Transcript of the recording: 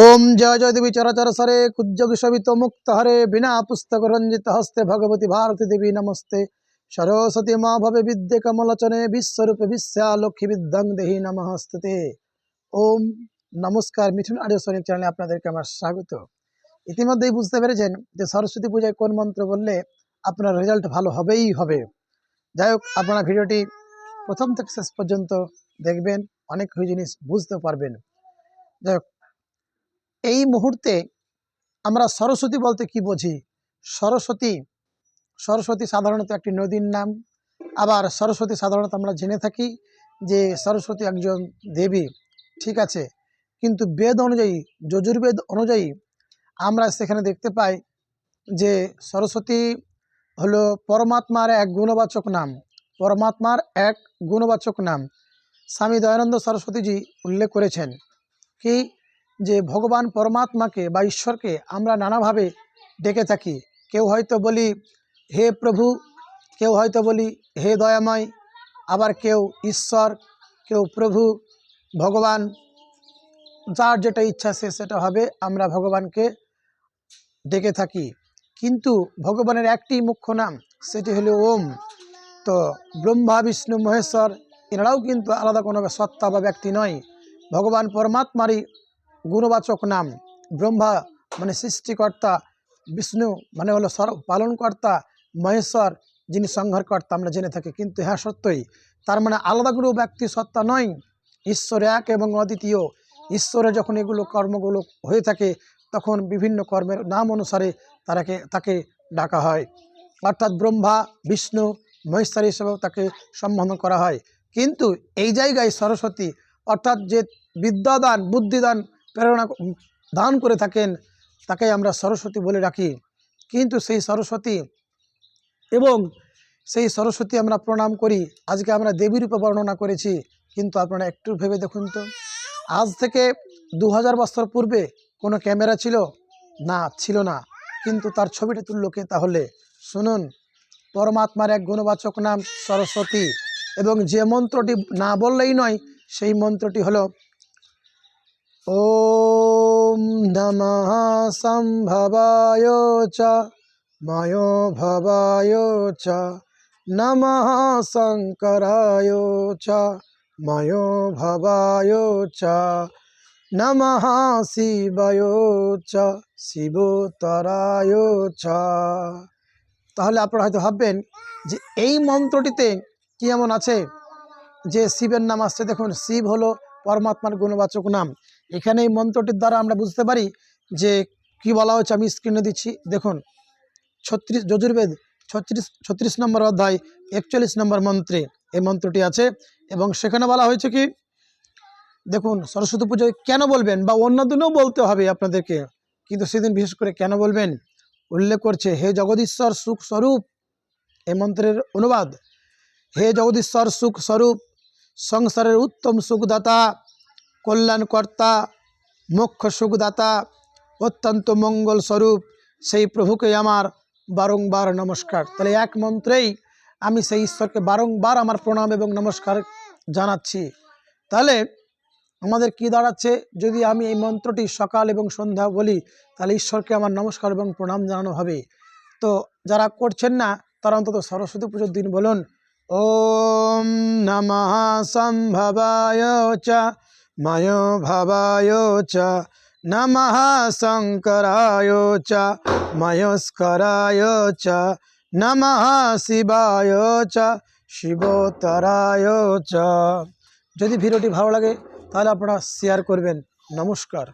ওম জয় জয় দেবী চরাচর সরে কুজ্জগি শবিত মুক্ত হরে, বিনা পুস্তক রঞ্জিত হস্তে ভগবতী ভারতী দেবী নমস্তে। সরস্বতী মা ভবে বিদ্যে কমলচনে বিশ্বরূপে বিশ্বা লক্ষ্মী বিদ্যাং দেহি নমস্তে ওম নমস্কার, মিঠুন আডিও সৈনিক চ্যানেলে আপনাদেরকে আমার স্বাগত। ইতিমধ্যেই বুঝতে পেরেছেন যে সরস্বতী পূজায় কোন মন্ত্র বললে আপনার রেজাল্ট ভালো হবেই হবে। যাই হোক, আপনারা ভিডিওটি প্রথম থেকে শেষ পর্যন্ত দেখবেন, অনেক জিনিস বুঝতে পারবেন। যাই হোক এই মুহূর্তে আমরা সরস্বতী বলতে কি বুঝি? সরস্বতী সরস্বতী সাধারণত একটি নদীর নাম। আবার সরস্বতী সাধারণত আমরা জেনে থাকি যে সরস্বতী একজন দেবী, ঠিক আছে? কিন্তু বেদ অনুযায়ী, যজুর্বেদ অনুযায়ী আমরা সেখানে দেখতে পাই যে সরস্বতী হলো পরমাত্মার এক গুণবাচক নাম। পরমাত্মার এক গুণবাচক নাম। স্বামী দয়ানন্দ সরস্বতীজি উল্লেখ করেছেন। কি? যে ভগবান পরমাত্মাকে বা ঈশ্বরকে আমরা নানাভাবে ডেকে থাকি। কেউ হয়তো বলি, হে প্রভু। কেউ হয়তো বলি, হে দয়াময়। আবার কেউ, ঈশ্বর। কেউ, প্রভু। ভগবান, যার যেটা ইচ্ছা সে সেটা হবে, আমরা ভগবানকে ডেকে থাকি। কিন্তু ভগবানের একটি মুখ্য নাম, সেটি হলো ওম। তো ব্রহ্মা, বিষ্ণু, মহেশ্বর, এনারাও কিন্তু আলাদা কোনো সত্তা বা ব্যক্তি নয়। ভগবান পরমাত্মারই গুণবাচক নাম। ব্রহ্মা মানে সৃষ্টিকর্তা, বিষ্ণু মানে হলো সর পালনকর্তা, মহেশ্বর যিনি সংহারকর্তা, আমরা জেনে থাকি। কিন্তু হ্যাঁ সত্যই, তার মানে আলাদা কোনো ব্যক্তি সত্তা নয়। ঈশ্বর এক এবং অদ্বিতীয়। ঈশ্বরে যখন এগুলো কর্মগুলো হয়ে থাকে, তখন বিভিন্ন কর্মের নাম অনুসারে তারাকে, তাকে ডাকা হয়। অর্থাৎ ব্রহ্মা, বিষ্ণু, মহেশ্বর হিসেবেও তাকে সম্বোধন করা হয়। কিন্তু এই জায়গায় সরস্বতী, অর্থাৎ যে বিদ্যাদান, বুদ্ধিদান প্রেরণা দান করে থাকেন, তাকে আমরা সরস্বতী বলে রাখি কিন্তু সেই সরস্বতী এবং সেই সরস্বতী আমরা প্রণাম করি। আজকে আমরা দেবীর রূপে বর্ণনা করেছি, কিন্তু আপনারা একটু ভেবে দেখুন তো। আজ থেকে দু হাজার বছর পূর্বে কোনো ক্যামেরা ছিল? না ছিল না। কিন্তু তার ছবিটা তুললো কে তাহলে? শুনুন। পরমাত্মার এক গুণবাচক নাম সরস্বতী। এবং যে মন্ত্রটি না বললেই নয়, সেই মন্ত্রটি হলো ॐ नमः सम्भवाय च मयो भवाय च नमः शङ्कराय च मयो भवाय च नमः शिवाय চ শিবতরায় চ তাহলে আপনারা হয়তো ভাববেন যে এই মন্ত্রটিতে কি এমন আছে যে শিবের নাম আসছে দেখুন শিব হলো পরমাত্মার গুণবাচক নাম এখানে এই মন্ত্রটির দ্বারা আমরা বুঝতে পারি যে কি বলা হচ্ছে আমি স্ক্রিনে দিচ্ছি। দেখুন, ছত্রিশ, যজুর্বেদ ছত্রিশ ছত্রিশ নম্বর অধ্যায়, একচল্লিশ নম্বর মন্ত্রে এই মন্ত্রটি আছে এবং সেখানে বলা হয়েছে কি, দেখুন, সরস্বতী পুজোয় কেন বলবেন বা অন্য দিনেও বলতে হবে আপনাদেরকে, কিন্তু সেদিন বিশেষ করে কেন বলবেন? উল্লেখ করছে, হে জগদীশ্বর সুখ স্বরূপ, এই মন্ত্রের অনুবাদ, হে জগদীশ্বর সুখ স্বরূপ, সংসারের উত্তম সুখদাতা কল্যাণকর্তা, মোক্ষ সুখদাতা, অত্যন্ত মঙ্গল স্বরূপ, সেই প্রভুকে আমার বারংবার নমস্কার। তাহলে এক মন্ত্রেই আমি সেই ঈশ্বরকে বারংবার আমার প্রণাম এবং নমস্কার জানাচ্ছি। তাহলে আমাদের কি দাঁড়াচ্ছে? যদি আমি এই মন্ত্রটি সকাল এবং সন্ধ্যা বলি, তাহলে ঈশ্বরকে আমার নমস্কার এবং প্রণাম জানানো হবে। তো যারা করছেন না, তারা অন্তত সরস্বতী পুজোর দিন বলুন, ওম নমঃ সম্ভবায় ময় ভবায় চ নমঃ শঙ্করায় চ ময়স্করায় চ নমঃ শিবায় চ শিবতরায় চ যদি ভিডিওটি ভালো লাগে, তাহলে আপনারা শেয়ার করবেন। নমস্কার।